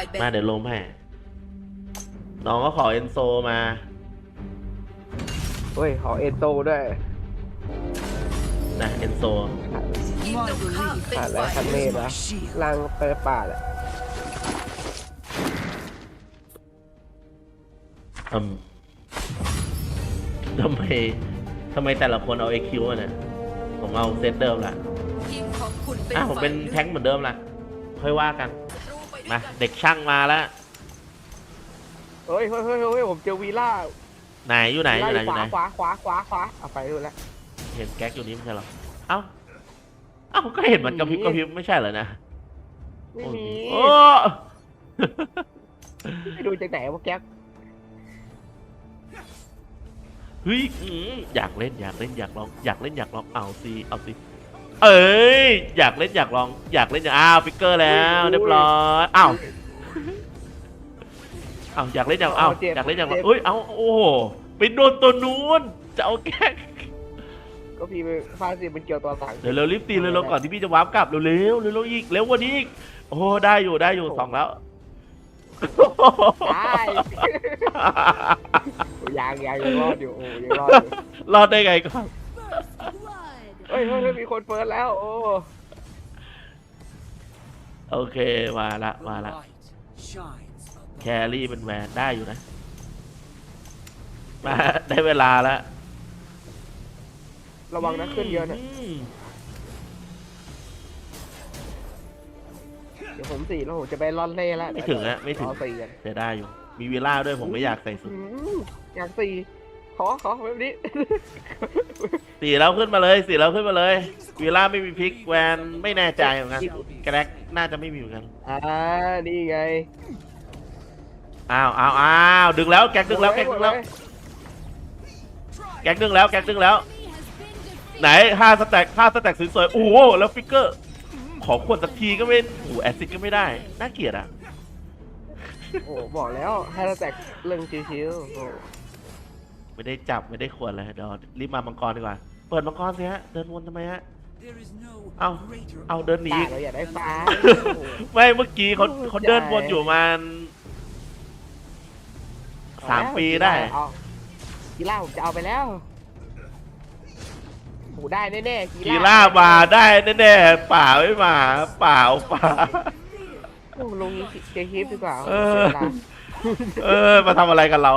ายแบมาเดี๋ยวลงให้น้องก็ขอเอนโซมา เฮ้ย ขอเอโตด้วยนะเอนโซทีมตรงข้ามเป็นขาดแล้วฝ่ายคันเมฆนะล่างไปป่าแหละ อืมทำไมทำไมแต่ละคนเอาเอคิวเนี่ยผมเอาเซตเดิมละ ทีมของคุณเป็นอะผมเป็นฝ่ายแท้งค์เหมือนเดิมละค่อยว่ากันศัตรูไปด้วย มากันเด็กช่างมาแล้ว เฮ้ยเฮ้ยเฮ้ยเฮ้ยผมเจอวีล่าไหนอยู่ไหนอยู่ไหนอขยู่วาไหนขวาขวาขวาขวาเอาไปดูแล้วเห็นแก๊กอยู่นี้ไม่ใช่เหรอ เอ้า เอ้าก็เห็นมันกระพริบกระพริบไม่ใช่เหรอนะไม่มีโอ้ไปดูจากไหนวะแก๊กเฮ้ยอืมอยากเล่นอยากเล่นอยากลองอยากเล่นอยากลองเอาสิเอาสิ เอ้ยอยากเล่นอยากลองอยากเล่นอยากอ้าวฟิกเกอร์แล้วเรียบร้อยอ้าวอ้าวอยากเล่นอยากอ้าวอยากเล่นอยากลองเอ้ยเอาโอ้โหไปโดนตัวนู้นจะเอาแก๊กก็พี่ไปฟาดสิมันเกี่ยวตัวสั่งเดี๋ยวเร็วรีบตีเลยเร็วก่อนที่พี่จะวาร์ปกลับเร็วเร็วเร็วๆอีกเร็วกว่านี้อีกโอ้โหได้อยู่ได้อยู่สองแล้วได้ยังยังยังรอดอยู่โอ้ยังรอดอยู่รอดได้ไงก่อน เฮ้ยเฮ้ยเฮ้ยมีคนเฟิร์สแล้ว โอ้ โอเค มาละ มาละ แครี่เป็นแวนได้อยู่นะ มาได้เวลาแล้วระวังนะขึ้นเยอะนะมเดี๋ยวผมสี่แล้วผมจะไปร่อนเล่แล้วไม่ถึงนะไม่ถึงรอสี่กันจะได้อยู่ มีเวลาด้วยผมไม่อยากใส่สุดอืมอยากสี่ ขอขอแบบนี้ สี่แล้วขึ้นมาเลยสี่แล้วขึ้นมาเลยวีล่าไม่มีพลิกแวนไม่แน่ใจเหมือนกันแกร็กน่าจะไม่มีเหมือนกันอ่า นี่ไงอ้าวอ้าวอ้าวดึงแล้วแก๊กดึงแล้วแก๊กดึงแล้วแก๊กดึงแล้วแก๊กดึงแล้ว ไหนห้าสแต็กห้าสแต็กสวยๆโอ้โหแล้วฟิกเกอร์ ขอขวดสักทีก็ไม่โอ้โหแอซิดก็ไม่ได้ น่าเกลียดอะโอ้บอกแล้วให้เราแตกเรื่องชิวๆโอ้ ไม่ได้จับไม่ได้ขวดเลยเดี๋ยวรีบมามังกรดีกว่า เปิดมังกรสิฮะ เดินวนทำไมฮะ เอาเอาเดินหนี ตาอีกเราอยากได้ฟ้า ไม่เมื่อกี้เขาเขาเดินวนอยู่ประมาณสามปีได้ เอากีฬาผมจะเอาไปแล้วโอ้ได้แน่ๆกีล่ามาได้แน่ๆป่าไม่มาเปล่าป่า โอ้ลงเจคลิปดีกว่าเออสียวลา เออ มาทำอะไรกันเรา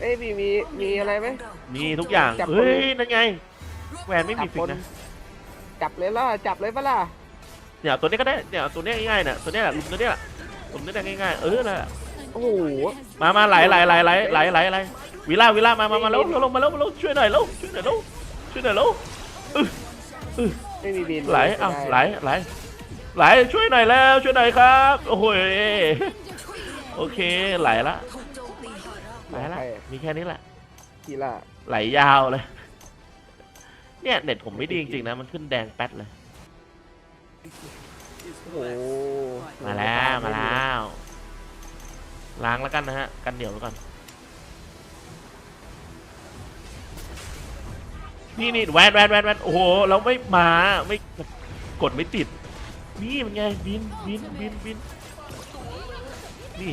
เอ้ยมีมีมีอะไรไหม มีทุกอย่างจับคน เฮ้ยนั่นไงแหวนไม่มีฟิกนะจับเลยล่ะจับเลยปะล่ะเนี่ยตัวนี้ก็ได้เนี่ยตัวนี้ง่ายๆเนี่ยตัวนี้แหละลุมตัวนี้แหละลุมตัวนี้ง่ายๆเออน่ะโอ้โห มามาไหลไหลไหลไหลไหลไหลไหลวิล่าวิล่ามามามาแล้วลงมาแล้วมาแล้วช่วยหน่อยแล้วช่วยหน่อยแล้วช่วยหน่อยแล้วไม่มีบินไหลเอ้าไหลไหลไหลช่วยหน่อยแล้วช่วยหน่อยครับ โอ้โหโอเคไหลละ มีแค่นี้แหละ กีฬาไหลยาวเลย เนี่ยเน็ตผมไม่ดีจริงๆนะ มันขึ้นแดงแป๊ดเลย โอ้โหมาแล้วมาแล้ว ล้างแล้วกันนะฮะ กันเดี๋ยวไว้ก่อนนี่นี่แวนแวนแวนแวนโอ้โห เราไม่มาไม่กดไม่ติด นี่มันไงบินบินบินบินนี่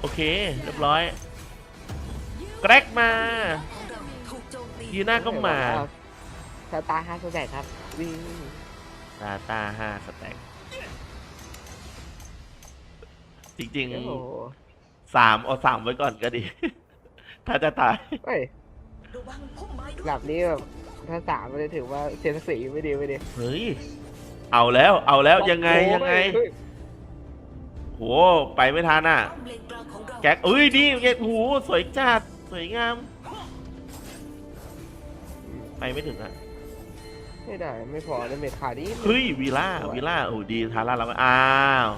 โอเค เรียบร้อย แกรกมาของเราถูกโจมตียีน่าก็มาสตาร์ฮาร์สแตกครับวิ่งตาตาห้าสแต็กจริงโอ้โหๆสามเอาสามไว้ก่อนก็ดี ถ้าจะตาย เฮ้ยระวังพุ่มไม้ด้วยแบบนี้แบบถ้าสามมันจะถือว่าเสียศักดิ์ศรีไม่ดีไม่ดีเฮ้ย เอาแล้ว เอาแล้วยังไงยังไง เฮ้โห ไปไม่ทันอะป้อมเลนกลางของเราแก๊กเอ้ยดีแก๊กโอ้โห สวยจัด สวยงาม ไปไม่ถึงอะไม่ได้ไม่พอได้เมทขาดีเฮ้ยวีล่าวีล่าโอ้ดีทาร่าแล้วก็อ้าว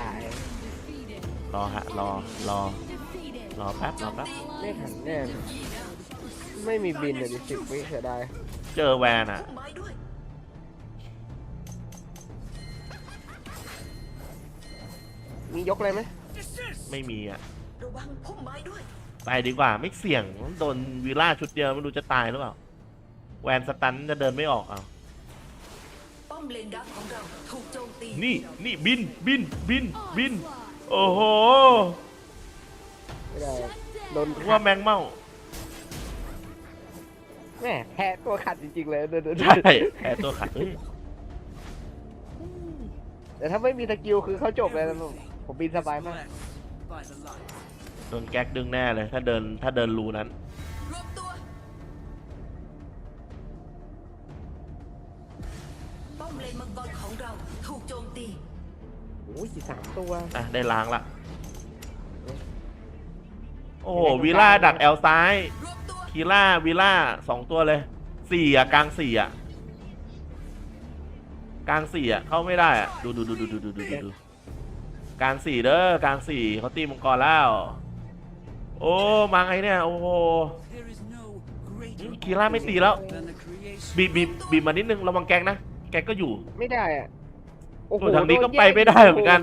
ตายรอฮะรอรอรอแป๊บรอแป๊บไม่ทันแน่ไม่มีบินเลยดิสิบวิเสียดายเจอแวนอะพุ่มไม้ด้วยมียกอะไรไหม ไม่มีอะ ระวังพุ่มไม้ด้วย ไปดีกว่าไม่เสี่ยงโดนวีล่าชุดเดียวไม่รู้จะตายหรือเปล่า แวนสตันจะเดินไม่ออกเอาเลนดักของเราถูกโจมตีนี่นี่บินบินบินบิน โอ้โหไม่ได้โดนว่าแมงเม่าแม่แพ้ตัวขัดจริงๆเลยเดินเดินใช่แพ้ตัวขัดเอ้ยแต่ถ้าไม่มีสกิลคือเขาจบเลยนะผมผมบินสบายมาก โดนแก๊กดึงแน่เลย ถ้าเดินถ้าเดินรูนั้น รวมตัว ป้อมเลนมังกรของเราถูกโจมตี โอ้ยสามตัว อะ ได้ล้างละ โอ้โหวิล่าดักแอลซ้าย รวมตัว คีล่าวิล่าสองตัวเลยสี่อะ กลางสี่อะ กลางสี่อะ เข้าไม่ได้อะ ดูดูดูดูดูดูดูดูดู กลางสี่เด้อกลางสี่เขาตีมังกรแล้ว โอ้มาไงเนี่ยโอ้โห Hmm, คีร่าไม่ตีแล้วบีบีบบีบบีบมานิดนึงระวังแก๊กนะ แก๊กก็อยู่ไม่ได้อะโอ้โหส่วนทางนี้ก็ไปไม่ได้เหมือนกัน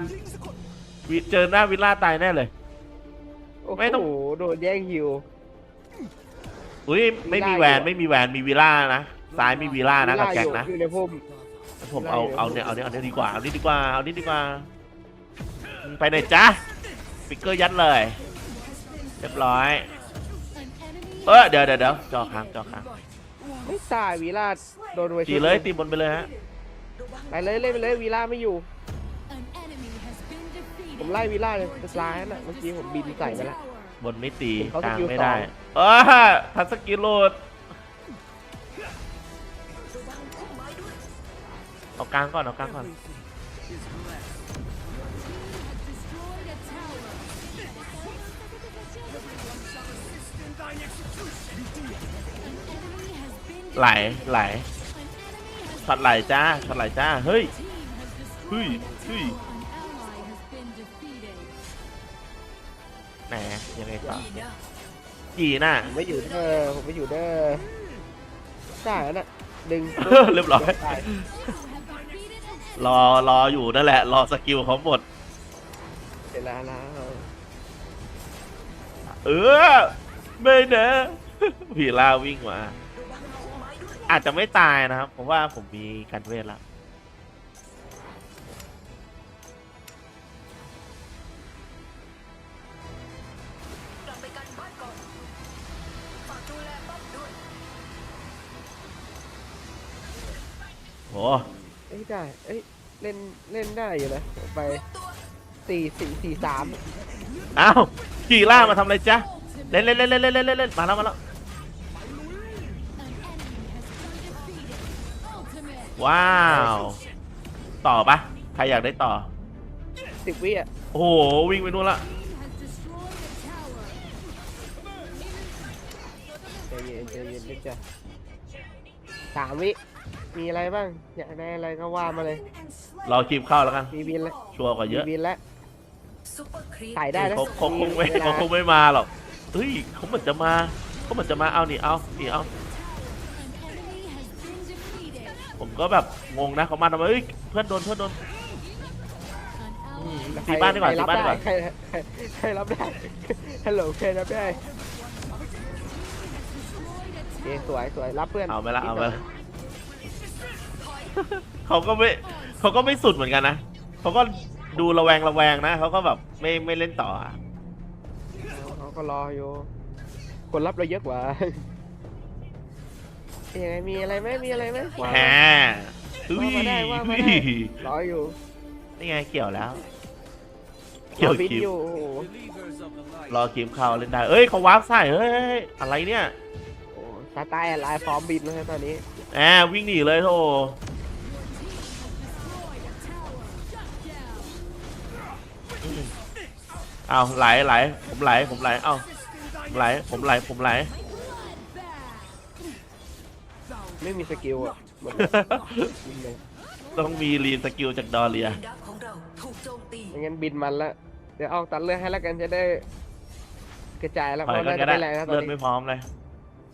วิเจอหน้าวิลล่าตายแน่เลยโอ้ไม่ต้องโหโดนแย่งฮิวอุ้ยไม่มีวิลล่าแหวนอยู่ไม่มีแหวนมีวิลล่านะซ้ายมีวิลล่านะกับแก๊กนะอยู่ในพุ่มผมเอาวิลล่าอยู่เอาเนี่ยเอาเนี่ยเอาเนี่ยดีกว่าเอานี่ดีกว่าเอานี่ดีกว่ามึง ไปไหนจ๊ะฟิกเกอร์ยัดเลย เรียบร้อย เออเดี๋ยวเดี๋ยวเดี๋ยวจอค้างจอค้างไม่ตายวีราชโดนไว้ตีเลยตีบนไปเลยฮะไปเลยเล่นไปเลยวีราชไม่อยู่ ผมไล่วีราชเลยจะซ้ายน่ะเมื่อกี้ผมบินใส่ไปแล้วบนไม่ตีเขากลางสกิลไม่สองได้เออทันสกิลโหลดระวังพุ่มไม้ด้วยเอากลางก่อนเอากลางก่อน ไหลไหลช็อตไหลจ้าช็อตไหลจ้า เฮ้ย เฮ้ย เฮ้ยแหมยังไงต่อดีนะจีน่ะ ผมไม่อยู่เด้อผมไม่อยู่เด้อได้แล้วน่ะดึงเรียบร้อย ได้รอรออยู่นั่นแหละ รอสกิลเขาหมด เสร็จแล้วนะเออ ไม่นะ ผีลาวิ่งมา อาจจะไม่ตายนะครับเพราะว่าผมมีการเวทละกลับไปกันบ้านก่อนฝากดูแลป้อมด้วยโหเอ้ยได้ เอ้ยเล่นเล่นได้อยู่นะผมไปรวมตัวสี่สี่สี่สามอ้าวขี่ล่ามาทำอะไรจ๊ะ เล่นเล่นเล่นเล่นเล่นเล่นเล่นมาแล้วมาแล้ว ว้าว ต่อปะใครอยากได้ต่อ สิบวิอะโอ้โห วิ่งไปนู่นละ ใจเย็นใจเย็นนิดจ้ะสามวิ มีอะไรบ้าง อยากได้อะไรก็ว่ามาเลย รอคลิปเข้าแล้วกัน มีบินแล้วชัวร์กว่าเยมีอะบินแล้วซุปเปอร์ครีปถ่ายได้นะเขาเขาคงไม่วลเขาคงไม่มาหรอกเฮ้ยเขาเหมือนจะมาเขาเหมือนจะมาเอานี่เอานี่เอา ผมก็แบบงงนะเขามาทำไมเอ้ยเพื่อนโดนเพื่อนโดนใครตีบ้านดีกว่าใครตีรับบ้านดีกว่าใครใครใครรับได้ฮัลโหลใครรับได้โอเคสวยสวยรับเพื่อนเอาไปละเอาไปละเขาก็ไม่เขาก็ไม่สุดเหมือนกันนะเขาก็ดูระแวงระแวงนะเขาก็แบบไม่ไม่เล่นต่ออะเขาก็รออยู่คนรับเราเยอะกว่า ยังไงมีอะไรไหมมีอะไรไหมว่าแฮมาอุ้ยว่ามาได้ว่ามาได้รออยู่นี่ไงเกี่ยวแล้วรเกี่ยอวบินคิมอยู่โอ้โหรอคิมเข้าเล่นได้ เอ้ยเขาวาร์ปใส่เฮ้ยอะไรเนี่ยโอ้สไตล์ลายฟอร์มบินแล้วนะตอนนี้แหมวิ่งหนีเลยโธ่อืมเอาไหลไหลผมไหลผมไหลเอ้าผมไหลผมไหลผมไหล ไม่มีสกิลอะหมดบินเลยต้องมีรีนสกิลจากดอเรียเลนดักของเราถูกโจมตีไม่งั้นบินมันละเดี๋ยวเอาตัดเลือดให้แล้วกันจะได้ กระจายแล้วถอยเพราะก็น่าจะได้ไม่แรงนะตอเลือนดนี้ไม่พร้อมเลย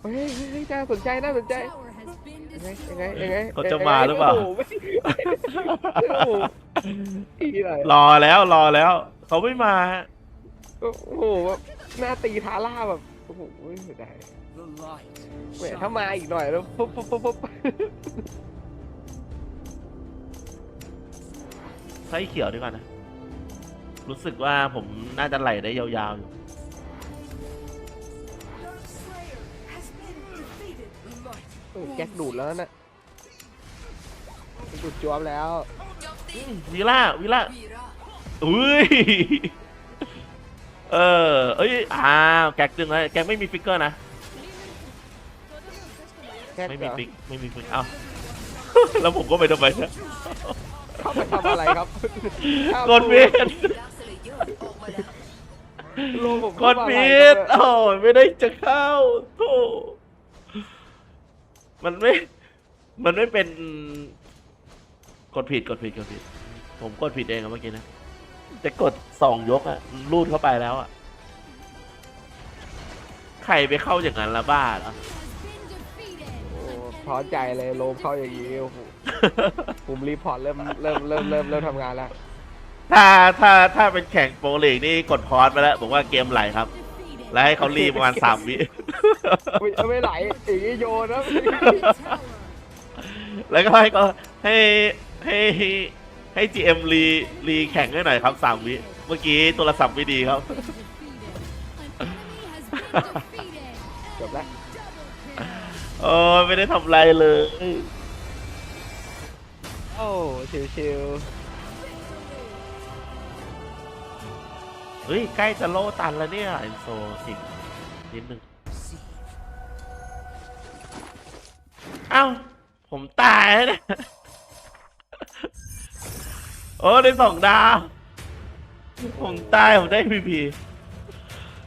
เฮ้ยเฮ้ยเฮ้ยน่าสนใจน่าสนใจยังไงยังไงยังไงเขาจะมาหรือเปล่าโโไม่โอ้โหอีอะไรรอแล้วรอแล้ว เขาไม่มาฮะโอ้โหแบบหน้าตีทาร่าแบบโอ้โหเสียดายแหมถ้ามาอีกหน่อยแล้วปุ๊บปุ๊บปุ๊บปุ๊บไส้เขียวดีกว่านะ รู้สึกว่าผมน่าจะไหลได้ยาวๆอยู่เออแก๊กดูดแล้วน่ะดูดจวบแล้วโจมตีวิล่าวิล่าวีระอุ้ย เออ เอ้ยอ้าวแก๊กดึงเลยแก๊กไม่มีฟิกเกอร์นะ แก๊กไม่เหรมีอฟิกไม่มีฟิกเอ้า แล้วผมก็ไปทำไมเนี่ยเข้าไปทำอะไรครับกดผิดดาร์คสเลเยอร์ออกมาแล้วโลผมกดผิดโอ้ยไม่ได้จะเข้าโธ่มันไม่ มันไม่เป็น กดผิดกดผิดกดผิด ผมกดผิดเองอะเมื่อกี้นะจะกดสองยกอะรูดเข้าไปแล้วอะใครไปเข้าอย่างนั้นละบ้าเหรอโอ้ ท้อใจเลยโลมเข้าอย่างนี้โอ้โหผมรีพอร์ตเริ่มเริ่มเริ่มเริ่มเริ่มทำงานแล้ว ถ้าถ้าถ้าเป็นแข่งโปรลีกนี่กดพอสไปแล้วผมว่าเกมไหลครับ แล้วให้เขารีประมาณสามวิ ไม่ไม่ไหลอย่างนี้โยนนะแล้วก็ให้ก็ให้ให้ให้ GM รีรีแข่งให้หน่อยครับสามวิ เมื่อกี้โทรศัพท์ไม่ดีครับ จบแล้ว โอ้ยไม่ได้ทำอะไรเลย โอ้ชิวเฮ้ย ใกล้จะโลตันแล้วเนี่ยเอ็นโซอีกนิดนึงเอ้า ผมตายแล้วเนี่ยโอ้ได้สองดาว ผมตาย ผมได้พีพี